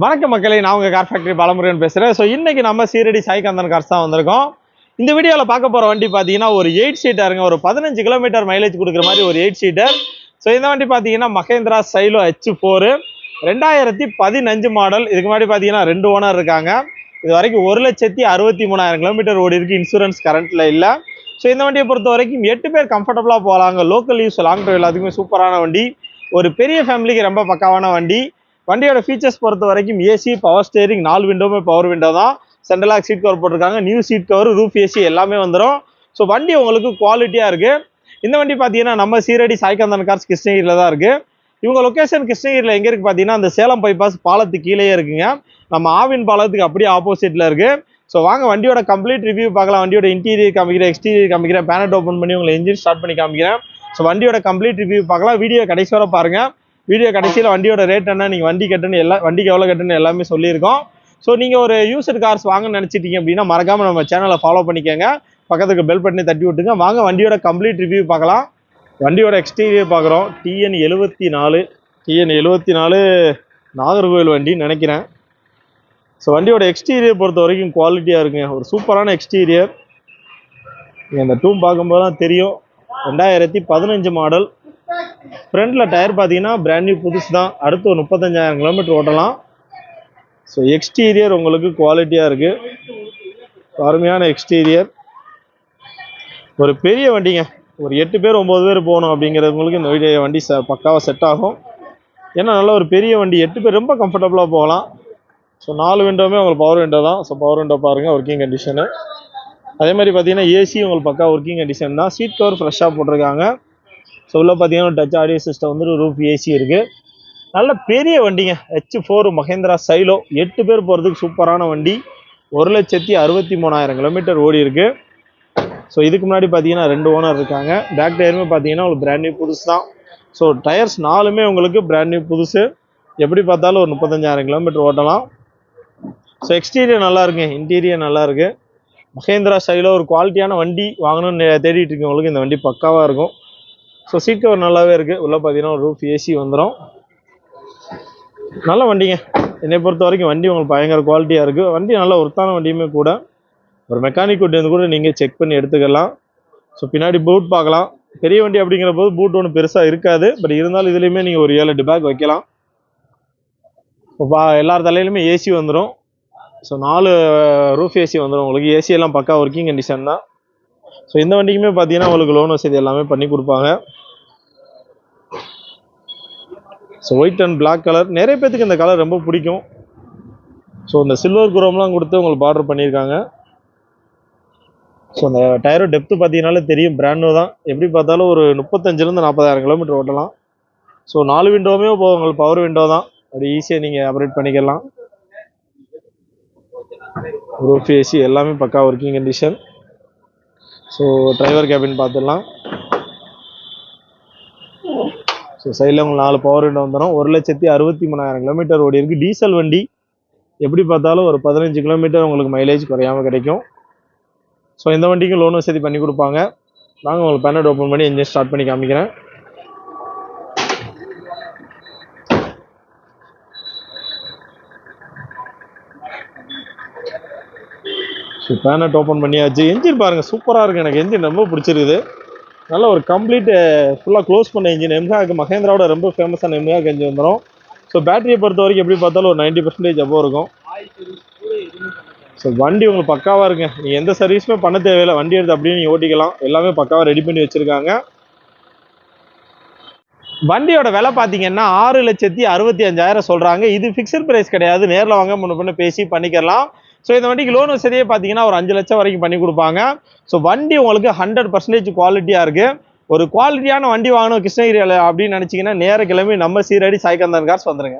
வணக்கம் மக்களே நான் உங்கள் கார் ஃபேக்ட்ரி பாலமுருகன் பேசுகிறேன் ஸோ இன்னைக்கு நம்ம சீரடி சாய்காந்தன் கார்ஸ் தான் வந்திருக்கோம். இந்த வீடியோவில் பார்க்க போகிற வண்டி பார்த்தீங்கன்னா ஒரு எயிட் சீட்டருங்க ஒரு பதினஞ்சு கிலோமீட்டர் மைலேஜ் கொடுக்குற மாதிரி ஒரு எயிட் சீட்டர் ஸோ இந்த வண்டி பார்த்தீங்கன்னா மகேந்திரா சைலோ ஹெச் ஃபோரு ரெண்டாயிரத்தி பதினஞ்சு மாடல் இதுக்கு முன்னாடி பார்த்தீங்கன்னா ரெண்டு ஓனர் இருக்காங்க. இது வரைக்கும் ஒரு லட்சத்தி அறுபத்தி மூணாயிரம் கிலோமீட்டர் ஓடி இருக்குது இன்சூரன்ஸ் கரண்ட்டில் இல்லை. ஸோ இந்த வண்டியை பொறுத்த வரைக்கும் எட்டு பேர் கம்ஃபர்டபுளாக போகலாங்க லோக்கல் யூஸ் லாங் ட்ரைவ் எல்லாத்துக்குமே சூப்பரான வண்டி. ஒரு பெரிய ஃபேமிலிக்கு ரொம்ப பக்காவான வண்டி. வண்டியோட ஃபீச்சர்ஸ் பொறுத்த வரைக்கும் ஏசி பவர் ஸ்டேரிங் நாலு விண்டோமே பவர் விண்டோ தான். சென்ட்ரலாக் சீட் கவர் போட்டிருக்காங்க. New seat cover roof AC எல்லாமே வந்துடும் ஸோ வண்டி உங்களுக்கு குவாலிட்டியாக இருக்குது இந்த வண்டி பார்த்தீங்கன்னா நம்ம சீரடி சாய்காந்தன் கார்ஸ் கிருஷ்ணகிரியில் தான் இருக்குது இவங்க லொக்கேஷன் கிருஷ்ணகிரியில் எங்கே இருக்குது பார்த்தீங்கன்னா அந்த சேலம் பைபாஸ் பாலத்துக்கு கீழேயே இருக்குங்க. நம்ம ஆவின் பாலத்துக்கு அப்படியே ஆப்போசிட்டில் இருக்குது ஸோ வாங்க வண்டியோட கம்ப்ளீட் ரிவ்யூ பார்க்கலாம். வண்டியோட இன்டீரியர் காமிக்கிறேன் எக்ஸ்டீரியர் காமிக்கிறேன். பேனட் ஓப்பன் பண்ணி உங்களை இன்ஜின் ஸ்டார்ட் பண்ணி காமிக்கிறேன். ஸோ வண்டியோட கம்ப்ளீட் ரிவ்யூ பார்க்கலாம். வீடியோ கடைசி வர பாருங்கள் வீடியோ கடைசியில் வண்டியோட ரேட் என்ன நீங்கள் வண்டி கட்டணும் எல்லா வண்டிக்கு எவ்வளோ கட்டணும் எல்லாமே சொல்லியிருக்கோம். ஸோ நீங்கள் ஒரு யூசர் கார்ஸ் வாங்கன்னு நினச்சிட்டீங்க அப்படின்னா மறக்காமல் நம்ம சேனலை ஃபாலோ பண்ணிக்கோங்க. பக்கத்துக்கு பெல் பட்டனை தட்டி விட்டுங்க. வாங்க வண்டியோட கம்ப்ளீட் ரிவ்யூ பார்க்கலாம். வண்டியோட எக்ஸ்டீரியர் பார்க்குறோம். டிஎன் எழுபத்தி நாலு டிஎன் எழுபத்தி நாலு நாகர்கோவில் வண்டின்னு நினைக்கிறேன். ஸோ வண்டியோட எக்ஸ்டீரியர் பொறுத்த வரைக்கும் குவாலிட்டியாக இருக்குங்க. ஒரு சூப்பரான எக்ஸ்டீரியர் நீங்கள் இந்த டூம் பார்க்கும்போது தான் தெரியும். ரெண்டாயிரத்தி பதினஞ்சு மாடல் ஃப்ரண்ட்டில் டயர் பார்த்தீங்கன்னா பிராண்ட் நியூ புதுசு தான். அடுத்து ஒரு முப்பத்தஞ்சாயிரம் கிலோமீட்டர் ஓட்டலாம். ஸோ எக்ஸ்டீரியர் உங்களுக்கு குவாலிட்டியாக இருக்குது அருமையான எக்ஸ்டீரியர் ஒரு பெரிய வண்டிங்க. ஒரு எட்டு பேர் ஒம்பது பேர் போகணும் அப்படிங்கிறவங்களுக்கு இந்த வீடியோ வண்டி ச பக்காவாக செட் ஆகும். ஏன்னா நல்ல ஒரு பெரிய வண்டி. எட்டு பேர் ரொம்ப கம்ஃபர்டபுளாக போகலாம். ஸோ நாலு விண்டோவுமே உங்களுக்கு பவர் விண்டோ தான். ஸோ பவர் விண்டோ பாருங்கள் ஒர்க்கிங் கண்டிஷனு அதே மாதிரி பார்த்தீங்கன்னா ஏசி உங்களுக்கு பக்கா ஒர்க்கிங் கண்டிஷன் தான். சீட் கவர் ஃப்ரெஷ்ஷாக போட்டிருக்காங்க. ஸோ உள்ள பார்த்தீங்கன்னா டச் ஆடியோ சிஸ்டம் வந்து ரூஃப் ஏசி இருக்குது நல்ல பெரிய வண்டிங்க. ஹெச் ஃபோர் மகேந்திரா சைலோ எட்டு பேர் போகிறதுக்கு சூப்பரான வண்டி. ஒரு லட்சத்தி அறுபத்தி மூணாயிரம் கிலோமீட்டர் ஓடி இருக்கு. ஸோ இதுக்கு முன்னாடி பார்த்தீங்கன்னா ரெண்டு ஓனர் இருக்காங்க. பேக் டயருமே பார்த்தீங்கன்னா உங்களுக்கு பிராண்ட் நியூ புதுசு தான். ஸோ டயர்ஸ் நாலுமே உங்களுக்கு பிராண்ட் நியூ புதுசு. எப்படி பார்த்தாலும் ஒரு முப்பத்தஞ்சாயிரம் கிலோமீட்டர் ஓட்டலாம். ஸோ எக்ஸ்டீரியர் நல்லா இருக்குங்க. இன்டீரியர் நல்லா இருக்கு. மகேந்திரா சைடில் ஒரு குவாலிட்டியான வண்டி வாங்கணும்னு தேடிட்டு இருக்கவங்களுக்கு இந்த வண்டி பக்காவாக இருக்கும். ஸோ சீட் கவர் நல்லாவே இருக்குது உள்ளே பார்த்தீங்கன்னா ரூஃப் ஏசி வந்துடும் நல்ல வண்டிங்க. என்னை பொறுத்த வரைக்கும் வண்டி உங்களுக்கு பயங்கர குவாலிட்டியாக இருக்குது வண்டி நல்ல ஒருத்தான வண்டியுமே கூட. ஒரு மெக்கானிக் கூட்டி வந்து கூட நீங்கள் செக் பண்ணி எடுத்துக்கலாம். ஸோ பின்னாடி பூட் பார்க்கலாம். பெரிய வண்டி அப்படிங்கிற போது பூட் ஒன்றும் பெருசாக இருக்காது. பட் இருந்தாலும் இதுலேயுமே நீங்கள் ஒரு ஏழு எட்டு பேக் வைக்கலாம். இப்போ எல்லார் தலையிலுமே ஏசி வந்துடும் ஸோ நாலு ரூஃப் ஏசி வந்துடும் உங்களுக்கு. ஏசியெல்லாம் பக்கா ஒர்க்கிங் கண்டிஷன் தான். ஸோ இந்த வண்டிக்குமே பார்த்தீங்கன்னா உங்களுக்கு லோன் வசதி எல்லாமே பண்ணி கொடுப்பாங்க. So white and black colour நிறைய பேத்துக்கு இந்த கலர் ரொம்ப பிடிக்கும். ஸோ இந்த சில்வர் குரோம்லாம் கொடுத்து உங்களுக்கு பார்டர் பண்ணியிருக்காங்க. ஸோ அந்த டயரோ டெப்த்து பார்த்தீங்கனாலே தெரியும். பிராண்ட் தான். எப்படி பார்த்தாலும் ஒரு முப்பத்தஞ்சிலேருந்து நாற்பதாயிரம் கிலோமீட்டர் ஓட்டலாம். ஸோ நாலு விண்டோவுமே இப்போ உங்களுக்கு பவர் விண்டோ தான். அப்படி ஈஸியாக நீங்கள் ஆப்ரேட் பண்ணிக்கலாம். ரூஃப் ஏசி எல்லாமே பக்கா working condition so driver cabin பார்த்துடலாம். ஸோ சைடில் உங்களுக்கு நாலு பவர் விண்டோ வந்துடும் ஒரு லட்சத்தி அறுபத்தி மூணாயிரம் கிலோமீட்டர் ஓடி இருக்குது டீசல் வண்டி எப்படி பார்த்தாலும் ஒரு பதினஞ்சு கிலோமீட்டர் உங்களுக்கு மைலேஜ் குறையாம கிடைக்கும். ஸோ இந்த வண்டிக்கும் லோன் வசதி பண்ணி கொடுப்பாங்க. நாங்கள் உங்களுக்கு பேனட் ஓப்பன் பண்ணி இன்ஜின் ஸ்டார்ட் பண்ணி காமிக்கிறேன். ஸோ பேனட் ஓப்பன் பண்ணியாச்சு. என்ஜின் பாருங்கள் சூப்பராக இருக்குது எனக்கு என்ஜின் ரொம்ப பிடிச்சிருக்குது. நல்ல ஒரு கம்ப்ளீட் ஃபுல்லாக க்ளோஸ் பண்ண இன்ஜின் எம்ஹாக்கு மகேந்திராவோட ரொம்ப ஃபேமஸான எம்ஹாக் இன்ஜின் வந்துடும் ஸோ பேட்டரியை பொறுத்த வரைக்கும் எப்படி பார்த்தாலும் ஒரு நைன்டி பர்சன்டேஜ் அப்போ இருக்கும். ஸோ வண்டி உங்களுக்கு பக்காவாக இருக்குங்க. நீங்கள் எந்த சர்வீஸுமே பண்ண தேவையில்லை. வண்டி எடுத்து அப்படியே நீங்கள் ஓட்டிக்கலாம். எல்லாமே பக்காவாக ரெடி பண்ணி வச்சுருக்காங்க. வண்டியோட விலை பார்த்தீங்கன்னா ஆறு லட்சத்தி அறுபத்தி அஞ்சாயிரம் சொல்கிறாங்க இது ஃபிக்ஸட் ப்ரைஸ் கிடையாது. நேரில் வாங்க முன்ன பண்ண பேசி பண்ணிக்கலாம் ஸோ இந்த வண்டிக்கு லோன் வசதியே பார்த்தீங்கன்னா ஒரு அஞ்சு லட்சம் வரைக்கும் பண்ணி கொடுப்பாங்க. ஸோ வண்டி உங்களுக்கு ஹண்ட்ரட் பர்சன்டேஜ் குவாலிட்டியாக இருக்குது ஒரு குவாலிட்டியான வண்டி வாங்கணும் கிருஷ்ணகிரியில் அப்படின்னு நினச்சிங்கன்னா நேர கிளம்பி நம்ம சீரடி சாய்கந்தன் கார்ஸ் வந்துருங்க.